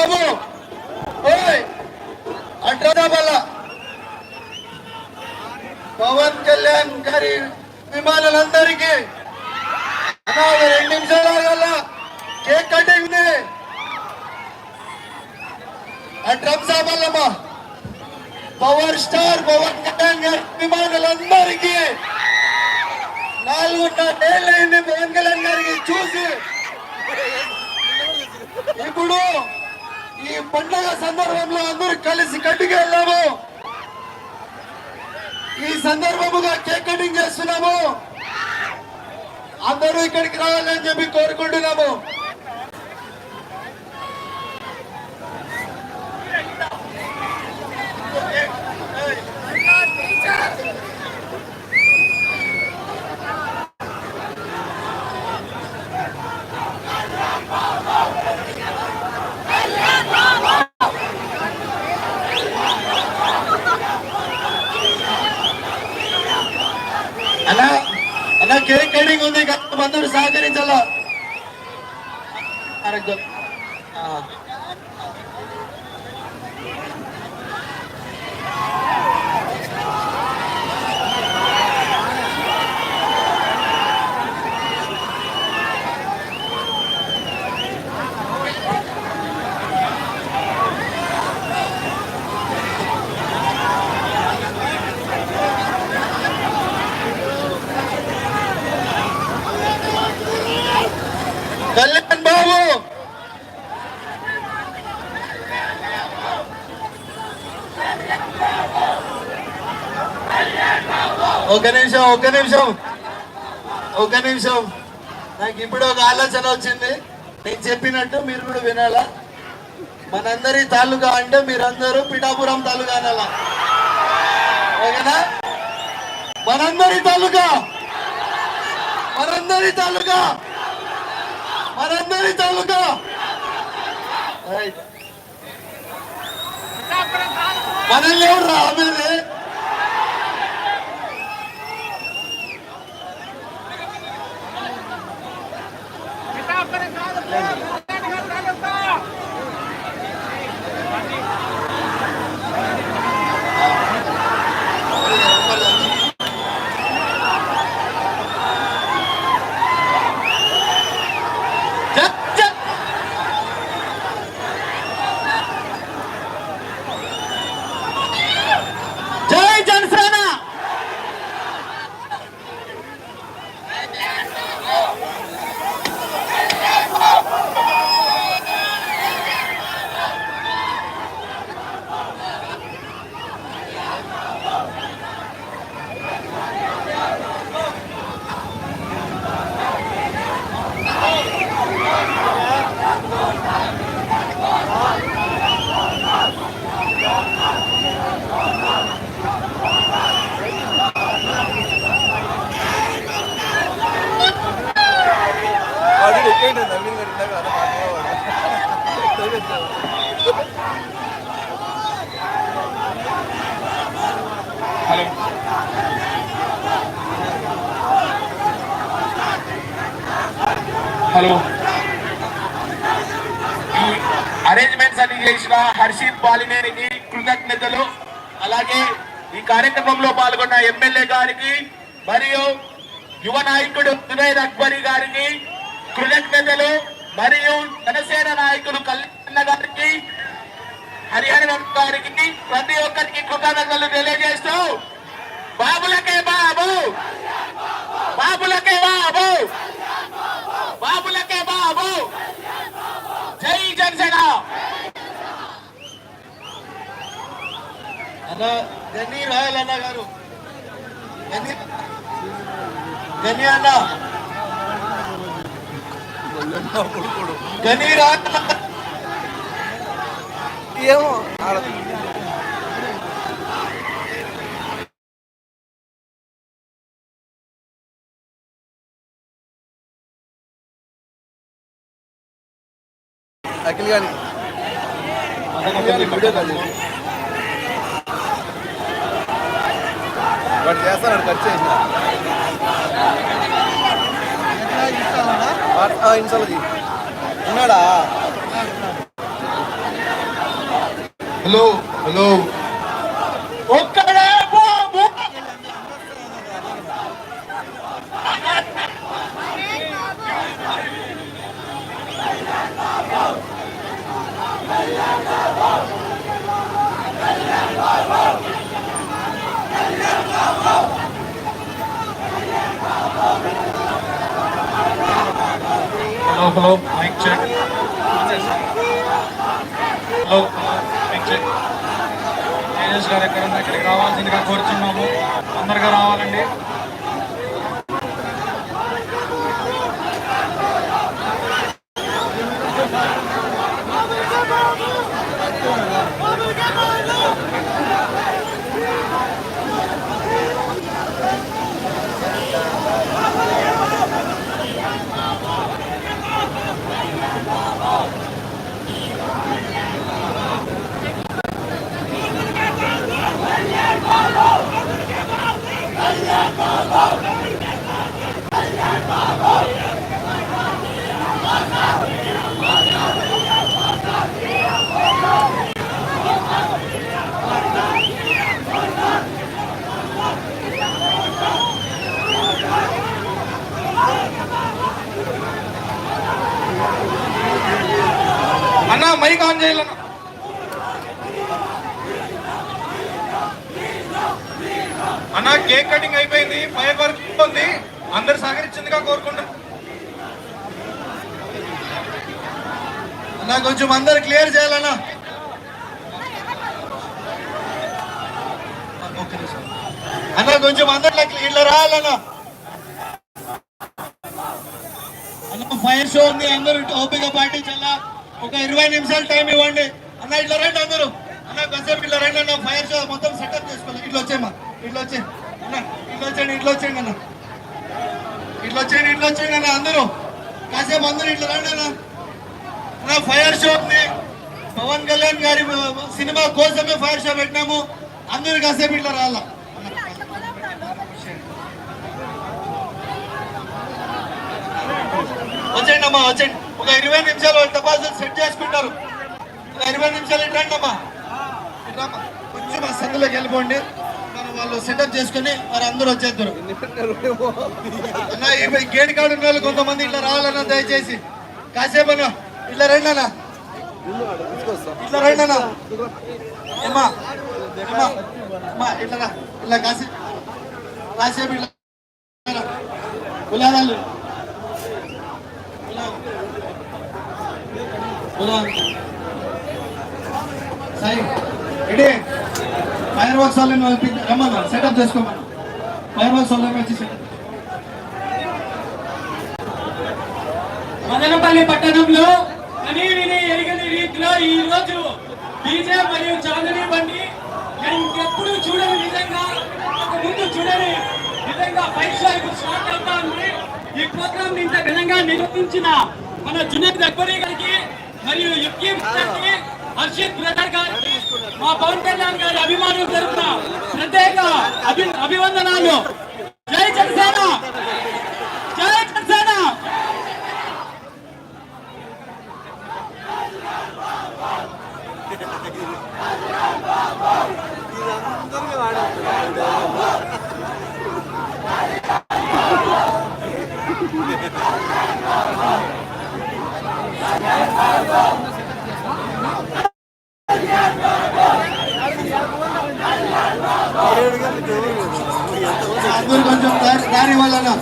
బాబు. ఓయ్. అడ్రదా వల్ల పవన్ కళ్యాణ్ గారి విమానులందరికీ రెండు నిమిషాలు కేక్ కటింగ్ ఉంది. ఆ డ్రమ్స్ ఆపాలమ్మా పవర్ స్టార్ పవన్ కళ్యాణ్ గారి విమానులందరికీ నాలుగున్నరేళ్ళైంది పవన్ కళ్యాణ్ గారికి చూసి. ఇప్పుడు ఈ పండగ సందర్భంలో అందరూ కలిసి కట్టుకు వెళ్ళాము ఈ సందర్భముగా కేక్ కటింగ్ చేస్తున్నాము. అందరూ ఇక్కడికి రావాలని చెప్పి కోరుకుంటున్నాము. అలా అలా కేక్ కటింగ్ ఉంది కదా అందరూ సహకరించాలా కళ్యాణ్ బాబు! ఒక నిమిషం ఒక నిమిషం. ఒక నిమిషం. నాకు ఇప్పుడు ఒక ఆలోచన వచ్చింది. నేను చెప్పినట్టు మీరు కూడా వినాలా. మనందరి తాలూకా అంటే మీరందరూ పిఠాపురం తాలూకా అనాలా. ఓకేనా? మనందరి తాలూకా! మనందరి తాలూకా! మనందరి తాలూకా రైట్. మనల్ని ఎవరు రాబోయే జై జనసేన నవీన్ గారు ఇందాక అలా హలో. హలో. ఈ అరేంజ్మెంట్స్ అన్ని చేసిన హర్షిత్ బాలినేనికి కృతజ్ఞతలు. అలాగే ఈ కార్యక్రమంలో పాల్గొన్న ఎమ్మెల్యే గారికి మరియు యువ నాయకుడు జునైద్ అక్బరి గారికి కృతజ్ఞతలు మరియు జనసేన నాయకులు కళ్యాణ గారికి హరిహర గారికి ప్రతి ఒక్కరికి కృతజ్ఞతలు తెలియజేస్తూ బాబులకే బాబు! బాబులకే బాబు! బాబులకే బాబు! జై జనసేన! అన్న గని రాయల్ అన్న గారు. గన్నీ గని అన్న కొడుకోడు గని రాయల్ అన్న. ఏమో అఖిల్ గారి అఖిల్ గాని వీడియో కాల్ చేసి వాడు చేస్తాడు ఖర్చు చేసిన என்னடா? Hello hello hello hello mike check hello mike check Tejas గారు ఎక్కడ ఉన్నా ఇక్కడికి రావాల్సిందిగా కోరుతున్నాము తొందరగా రావాలండి అన్న మైక్ ఆన్ చేయాలన్న అన్న కేక్ కటింగ్ అయిపోయింది ఫైర్ వర్క్ ఉంది. అందరు సహకరించిందిగా కోరుకుంటున్నాం. అన్న కొంచెం అందరు క్లియర్ చేయాలన్నా. అన్న కొంచెం అందరు ఇట్లా రాయాలన్నా అన్న ఫైర్ షో ఉంది అందరూ ఇటు ఓపిక పాటించాలా? ఒక ఇరవై నిమిషాలు టైం ఇవ్వండి. అన్న ఇట్లా రండి అందరూ. అన్న కాసేపు ఇట్లా రండి అన్న. ఫైర్ షో మొత్తం సెటప్ చేసుకోవాలి. ఇట్లా వచ్చేయమ్మా ఇట్లా వచ్చే అన్న ఇట్లా వచ్చేయండి ఇట్లా వచ్చేయండి అన్న. ఇట్లా వచ్చేయండి ఇట్లా వచ్చేయండి అన్న అందరూ. కాసేపు అందరూ ఇట్లా రండి అన్న. అన్న ఫైర్ షో ఉంది పవన్ కళ్యాణ్ గారి సినిమా కోసమే ఫైర్ షో పెట్టినాము. అందరు కాసేపు ఇట్లా రాలా వచ్చేయండి అమ్మా వచ్చేయండి. ఒక ఇరవై నిమిషాలు వాళ్ళు టపాసులు సెట్ చేసుకుంటారు ఒక ఇరవై నిమిషాలు ఇటు అమ్మా కొంచెం ఆ సందులోకి వెళ్ళిపోండి. మనం వాళ్ళు సెటప్ చేసుకుని మరి అందరూ వచ్చేద్దరు. అన్న ఈ గేట్ కాడు ఉన్న వాళ్ళు కొంతమంది ఇట్లా రావాలన్నా దయచేసి. కాసేపు అన్న ఇట్లా రండి అన్న. ఇట్లా రండి అన్న. అమ్మా ఇట్లా ఇట్లా కాసేపు కాసేపు ఇట్లా ఉలాదాలు ఉలా. ఉలా. ఇడే ఫైర్ వర్క్స్ వాళ్ళని రమ్మన్నా సెటప్ చేసుకోమన్నా. ఫైర్ వర్క్స్ వాళ్ళని వచ్చి సెటప్ మదనపల్లి పట్టణంలో కనీ విని ఎరగని రీతిలో ఈ రోజు డీజే మరియు చాందని బండి ఎప్పుడు చూడని విధంగా ముందు చూడని విధంగా ఫైవ్ స్టార్ స్టార్ట్ అవుతా ఉంది. ఈ ప్రోగ్రామ్ ఇంత ఘనంగా నిర్వహించిన మన జునేద్ అక్బరీ గారికి మరియు యుక్కి గారికి హర్షిత్ బ్రదర్ గారికి మా పవన్ కళ్యాణ్ గారి అభిమానులు తరఫున ప్రత్యేక అభి అభివందనాలు జై జనసేన జై జనసేన అందరూ కొంచెం దారి దారి వాళ్ళనా